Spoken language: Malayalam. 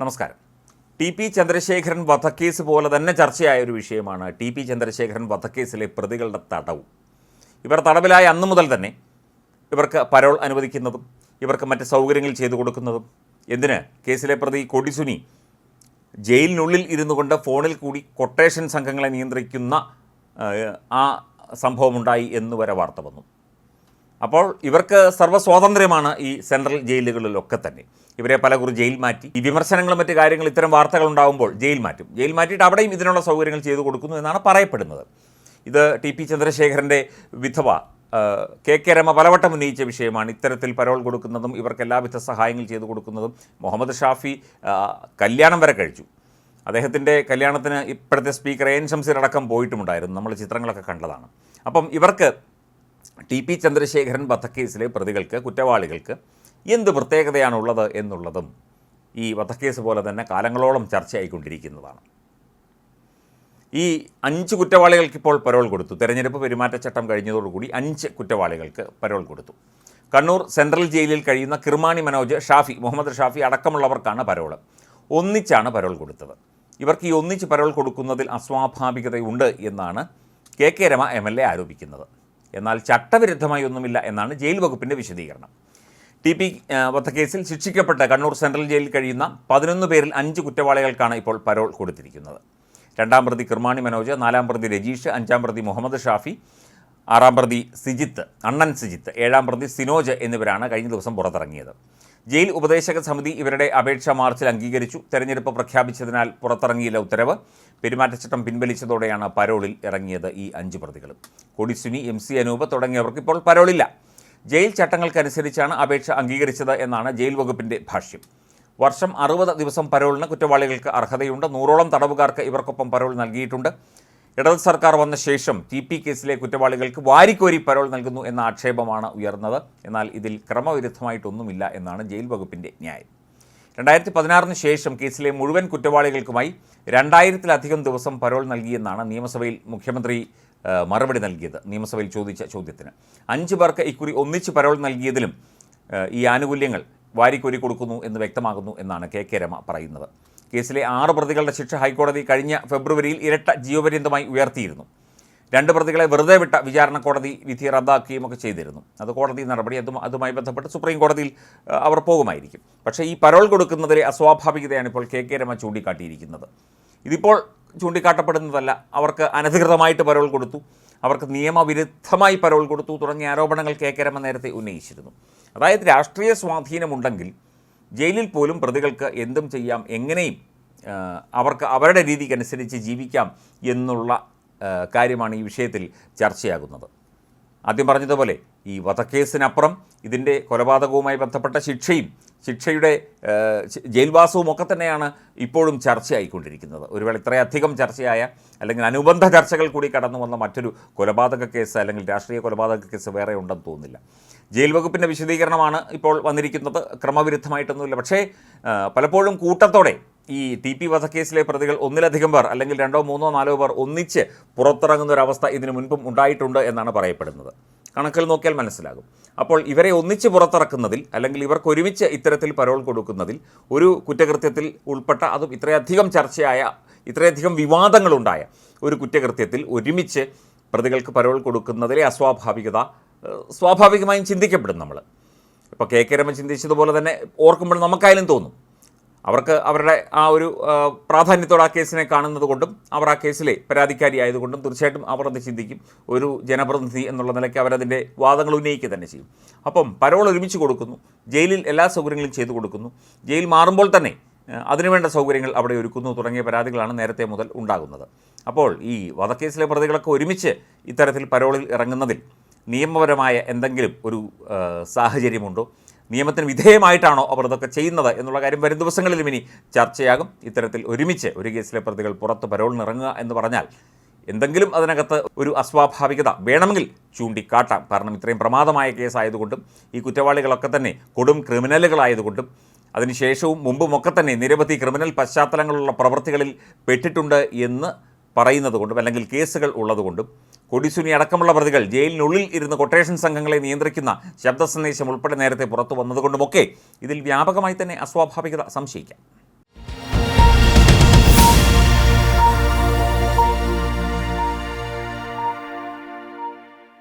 നമസ്കാരം. ടി പി ചന്ദ്രശേഖരൻ വധക്കേസ് പോലെ തന്നെ ചർച്ചയായ ഒരു വിഷയമാണ് ടി പി ചന്ദ്രശേഖരൻ വധക്കേസിലെ പ്രതികളുടെ തടവ്. ഇവർ തടവിലായ അന്നു മുതൽ തന്നെ ഇവർക്ക് പരോൾ അനുവദിക്കുന്നതും ഇവർക്ക് മറ്റ് സൗകര്യങ്ങൾ ചെയ്തു കൊടുക്കുന്നതും എന്തിന്? കേസിലെ പ്രതി കൊടിസുനി ജയിലിനുള്ളിൽ ഇരുന്നു കൊണ്ട് ഫോണിൽ കൂടി കൊട്ടേഷൻ സംഘങ്ങളെ നിയന്ത്രിക്കുന്ന ആ, സംഭവമുണ്ടായി എന്ന് വരെ വാർത്ത വന്നു. അപ്പോൾ ഇവർക്ക് സർവസ്വാതന്ത്ര്യമാണ് ഈ സെൻട്രൽ ജയിലുകളിലൊക്കെ തന്നെ. ഇവരെ പല കുറി ജയിൽ മാറ്റി. ഈ വിമർശനങ്ങളും മറ്റു കാര്യങ്ങൾ ഇത്തരം വാർത്തകൾ ഉണ്ടാകുമ്പോൾ ജയിൽ മാറ്റും. ജയിൽ മാറ്റിയിട്ട് അവിടെയും ഇതിനുള്ള സൗകര്യങ്ങൾ ചെയ്തു കൊടുക്കുന്നു എന്നാണ് പറയപ്പെടുന്നത്. ഇത് ടി പി ചന്ദ്രശേഖരന്റെ വിധവ കെ കെ രമ പലവട്ടം ഉന്നയിച്ച വിഷയമാണ്. ഇത്തരത്തിൽ പരോൾ കൊടുക്കുന്നതും ഇവർക്ക് എല്ലാവിധ സഹായങ്ങൾ ചെയ്തു കൊടുക്കുന്നതും മുഹമ്മദ് ഷാഫി കല്യാണം വരെ കഴിച്ചു. അദ്ദേഹത്തിന്റെ കല്യാണത്തിന് ഇപ്പോഴത്തെ സ്പീക്കർ എൻ ഷംസീർ അടക്കം പോയിട്ടുമുണ്ടായിരുന്നു. നമ്മൾ ചിത്രങ്ങളൊക്കെ കണ്ടതാണ്. അപ്പം ഇവർക്ക് ടി പി ചന്ദ്രശേഖരൻ വധക്കേസിലെ പ്രതികൾക്ക് കുറ്റവാളികൾക്ക് എന്ത് പ്രത്യേകതയാണുള്ളത് എന്നുള്ളതും ഈ വധക്കേസ് പോലെ തന്നെ കാലങ്ങളോളം ചർച്ചയായിക്കൊണ്ടിരിക്കുന്നതാണ്. ഈ അഞ്ച് കുറ്റവാളികൾക്ക് ഇപ്പോൾ പരോൾ കൊടുത്തു. തെരഞ്ഞെടുപ്പ് പെരുമാറ്റച്ചട്ടം കഴിഞ്ഞതോടുകൂടി അഞ്ച് കുറ്റവാളികൾക്ക് പരോൾ കൊടുത്തു. കണ്ണൂർ സെൻട്രൽ ജയിലിൽ കഴിയുന്ന കിർമാണി മനോജ് ഷാഫി മുഹമ്മദ് ഷാഫി അടക്കമുള്ളവർക്കാണ് പരോൾ ഒന്നിച്ചാണ് പരോൾ കൊടുത്തത്. ഇവർക്ക് ഈ ഒന്നിച്ച് പരോൾ കൊടുക്കുന്നതിൽ അസ്വാഭാവികതയുണ്ട് എന്നാണ് K K Rama M L A ആരോപിക്കുന്നത്. എന്നാൽ ചട്ടവിരുദ്ധമായി ഒന്നുമില്ല എന്നാണ് ജയിൽ വകുപ്പിന്റെ വിശദീകരണം. ടി പി വധക്കേസിൽ ശിക്ഷിക്കപ്പെട്ട കണ്ണൂർ സെൻട്രൽ ജയിലിൽ കഴിയുന്ന പതിനൊന്ന് പേരിൽ അഞ്ച് കുറ്റവാളികൾക്കാണ് ഇപ്പോൾ പരോൾ കൊടുത്തിരിക്കുന്നത്. രണ്ടാം പ്രതി കിർമാണി മനോജ് നാലാം പ്രതി രജീഷ് അഞ്ചാം പ്രതി മുഹമ്മദ് ഷാഫി ആറാം പ്രതി സിജിത്ത് അണ്ണൻ സിജിത്ത് ഏഴാം പ്രതി സിനോജ് എന്നിവരാണ് കഴിഞ്ഞ ദിവസം പുറത്തിറങ്ങിയത്. ജയിൽ ഉപദേശക സമിതി ഇവരുടെ അപേക്ഷ മാർച്ചിൽ അംഗീകരിച്ചു. തെരഞ്ഞെടുപ്പ് പ്രഖ്യാപിച്ചതിനാൽ പുറത്തിറങ്ങിയില്ല ഉത്തരവ്. പെരുമാറ്റച്ചട്ടം പിൻവലിച്ചതോടെയാണ് പരോളിൽ ഇറങ്ങിയത് ഈ അഞ്ച് പ്രതികളും. കൊടിസുനി എം സി അനൂപ് തുടങ്ങിയവർക്ക് ഇപ്പോൾ പരോളില്ല. ജയിൽ ചട്ടങ്ങൾക്കനുസരിച്ചാണ് അപേക്ഷ അംഗീകരിച്ചത് എന്നാണ് ജയിൽ വകുപ്പിന്റെ ഭാഷ്യം. വർഷം അറുപത് ദിവസം പരോളിന് കുറ്റവാളികൾക്ക് അർഹതയുണ്ട്. നൂറോളം തടവുകാർക്ക് ഇവർക്കൊപ്പം പരോൾ നൽകിയിട്ടുണ്ട്. ഇടത് സർക്കാർ വന്ന ശേഷം ടി പി കേസിലെ കുറ്റവാളികൾക്ക് വാരിക്കോരി പരോൾ നൽകുന്നു എന്ന ആക്ഷേപമാണ് ഉയർന്നത്. എന്നാൽ ഇതിൽ ക്രമവിരുദ്ധമായിട്ടൊന്നുമില്ല എന്നാണ് ജയിൽ വകുപ്പിന്റെ ന്യായം. രണ്ടായിരത്തി പതിനാറിന് ശേഷം കേസിലെ മുഴുവൻ കുറ്റവാളികൾക്കുമായി രണ്ടായിരത്തിലധികം ദിവസം പരോൾ നൽകിയെന്നാണ് നിയമസഭയിൽ മുഖ്യമന്ത്രി മറുപടി നൽകിയത് നിയമസഭയിൽ ചോദിച്ച ചോദ്യത്തിന്. അഞ്ച് പേർക്ക് ഇക്കുറി ഒന്നിച്ച് പരോൾ നൽകിയതിലും ഈ ആനുകൂല്യങ്ങൾ വാരിക്കോരി കൊടുക്കുന്നു എന്ന് വ്യക്തമാകുന്നു എന്നാണ് കെ കെ രമ പറയുന്നത്. കേസിലെ ആറ് പ്രതികളുടെ ശിക്ഷ ഹൈക്കോടതി കഴിഞ്ഞ ഫെബ്രുവരിയിൽ ഇരട്ട ജീവപര്യന്തമായി ഉയർത്തിയിരുന്നു. രണ്ട് പ്രതികളെ വെറുതെ വിട്ട വിചാരണ കോടതി വിധി റദ്ദാക്കുകയും ഒക്കെ ചെയ്തിരുന്നു. അത് കോടതി നടപടി അതും അതുമായി ബന്ധപ്പെട്ട് സുപ്രീം കോടതിയിൽ അവർ പോകുമായിരിക്കും. പക്ഷേ ഈ പരോൾ കൊടുക്കുന്നതിലെ അസ്വാഭാവികതയാണ് ഇപ്പോൾ കെ കെ രമ ചൂണ്ടിക്കാട്ടിയിരിക്കുന്നത്. ഇതിപ്പോൾ ചൂണ്ടിക്കാട്ടപ്പെടുന്നതല്ല. അവർക്ക് അനധികൃതമായിട്ട് പരോൾ കൊടുത്തു. അവർക്ക് നിയമവിരുദ്ധമായി പരോൾ കൊടുത്തു. തുടങ്ങിയ ആരോപണങ്ങൾ കെ കെ രമ നേരത്തെ ഉന്നയിച്ചിരുന്നു. അതായത് രാഷ്ട്രീയ സ്വാധീനമുണ്ടെങ്കിൽ ജയിലിൽ പോലും പ്രതികൾക്ക് എന്തും ചെയ്യാം എങ്ങനെയും അവർക്ക് അവരുടെ രീതിക്കനുസരിച്ച് ജീവിക്കാം എന്നുള്ള കാര്യമാണ് ഈ വിഷയത്തിൽ ചർച്ചയാകുന്നത്. ആദ്യം പറഞ്ഞതുപോലെ ഈ വധക്കേസിനപ്പുറം ഇതിന്റെ കൊലപാതകവുമായി ബന്ധപ്പെട്ട ശിക്ഷയും ശിക്ഷയുടെ ജയിൽവാസവും ഒക്കെ തന്നെയാണ് ഇപ്പോഴും ചർച്ചയായിക്കൊണ്ടിരിക്കുന്നത്. ഒരുവേള ഇത്രയധികം ചർച്ചയായ അല്ലെങ്കിൽ അനുബന്ധ ചർച്ചകൾ കൂടി കടന്നു വന്ന മറ്റൊരു കൊലപാതക കേസ് അല്ലെങ്കിൽ രാഷ്ട്രീയ കൊലപാതക കേസ് വേറെ ഉണ്ടെന്ന് തോന്നുന്നില്ല. ജയിൽ വകുപ്പിന്റെ വിശദീകരണമാണ് ഇപ്പോൾ വന്നിരിക്കുന്നത്. ക്രമവിരുദ്ധമായിട്ടൊന്നുമില്ല. പക്ഷേ പലപ്പോഴും കൂട്ടത്തോടെ ഈ ടി പി വധക്കേസിലെ പ്രതികൾ ഒന്നിലധികം പേർ അല്ലെങ്കിൽ രണ്ടോ മൂന്നോ നാലോ പേർ ഒന്നിച്ച് പുറത്തിറങ്ങുന്ന ഒരു അവസ്ഥ ഇതിനു മുൻപും ഉണ്ടായിട്ടുണ്ട് എന്നാണ് പറയപ്പെടുന്നത്. കണക്കിൽ നോക്കിയാൽ മനസ്സിലാകും. അപ്പോൾ ഇവരെ ഒന്നിച്ച് പുറത്തിറക്കുന്നതിൽ അല്ലെങ്കിൽ ഇവർക്ക് ഒരുമിച്ച് ഇത്തരത്തിൽ പരോൾ കൊടുക്കുന്നതിൽ ഒരു കുറ്റകൃത്യത്തിൽ ഉൾപ്പെട്ട അതും ഇത്രയധികം ചർച്ചയായ ഇത്രയധികം വിവാദങ്ങളുണ്ടായ ഒരു കുറ്റകൃത്യത്തിൽ ഒരുമിച്ച് പ്രതികൾക്ക് പരോൾ കൊടുക്കുന്നതിലെ അസ്വാഭാവികത സ്വാഭാവികമായും ചിന്തിക്കപ്പെടും നമ്മൾ. ഇപ്പോൾ കെ കെ രമ ചിന്തിച്ചതുപോലെ തന്നെ ഓർക്കുമ്പോൾ നമുക്കായാലും തോന്നും. അവർക്ക് അവരുടെ ആ ഒരു പ്രാധാന്യത്തോടെ ആ കേസിനെ കാണുന്നത് കൊണ്ടും അവർ ആ കേസിലെ പരാതിക്കാരി ആയതുകൊണ്ടും തീർച്ചയായിട്ടും അവർ അത് ചിന്തിക്കും. ഒരു ജനപ്രതിനിധി എന്നുള്ള നിലയ്ക്ക് അവരതിന്റെ വാദങ്ങൾ ഉന്നയിക്കുക തന്നെ ചെയ്യും. അപ്പം പരോൾ ഒരുമിച്ച് കൊടുക്കുന്നു. ജയിലിൽ എല്ലാ സൗകര്യങ്ങളും ചെയ്തു കൊടുക്കുന്നു. ജയിൽ മാറുമ്പോൾ തന്നെ അതിനുവേണ്ട സൗകര്യങ്ങൾ അവിടെ ഒരുക്കുന്നു തുടങ്ങിയ പരാതികളാണ് നേരത്തെ മുതൽ ഉണ്ടാകുന്നത്. അപ്പോൾ ഈ വധക്കേസിലെ പ്രതികളൊക്കെ ഒരുമിച്ച് ഇത്തരത്തിൽ പരോളിൽ ഇറങ്ങുന്നതിൽ നിയമപരമായ എന്തെങ്കിലും ഒരു സാഹചര്യമുണ്ടോ? നിയമത്തിന് വിധേയമായിട്ടാണോ അവർ ഇതൊക്കെ ചെയ്യുന്നത് എന്നുള്ള കാര്യം വരും ദിവസങ്ങളിലും ഇനി ചർച്ചയാകും. ഇത്തരത്തിൽ ഒരുമിച്ച് ഒരു കേസിലെ പ്രതികൾ പുറത്ത് പരോളിനിറങ്ങുക എന്ന് പറഞ്ഞാൽ എന്തെങ്കിലും അതിനകത്ത് ഒരു അസ്വാഭാവികത വേണമെങ്കിൽ ചൂണ്ടിക്കാട്ടാം. കാരണം ഇത്രയും പ്രമാദമായ കേസായതുകൊണ്ടും ഈ കുറ്റവാളികളൊക്കെ തന്നെ കൊടും ക്രിമിനലുകളായതുകൊണ്ടും അതിനുശേഷവും മുമ്പുമൊക്കെ തന്നെ നിരവധി ക്രിമിനൽ പശ്ചാത്തലങ്ങളുള്ള പ്രവൃത്തികളിൽ പെട്ടിട്ടുണ്ട് എന്ന് പറയുന്നത് കൊണ്ടും അല്ലെങ്കിൽ കേസുകൾ ഉള്ളതുകൊണ്ടും കൊടിസുനി അടക്കമുള്ള പ്രതികൾ ജയിലിനുള്ളിൽ ഇരുന്ന് കൊട്ടേഷൻ സംഘങ്ങളെ നിയന്ത്രിക്കുന്ന ശബ്ദ സന്ദേശം ഉൾപ്പെടെ നേരത്തെ പുറത്തു വന്നതുകൊണ്ടുമൊക്കെ ഇതിൽ വ്യാപകമായി തന്നെ അസ്വാഭാവികത സംശയിക്കാം.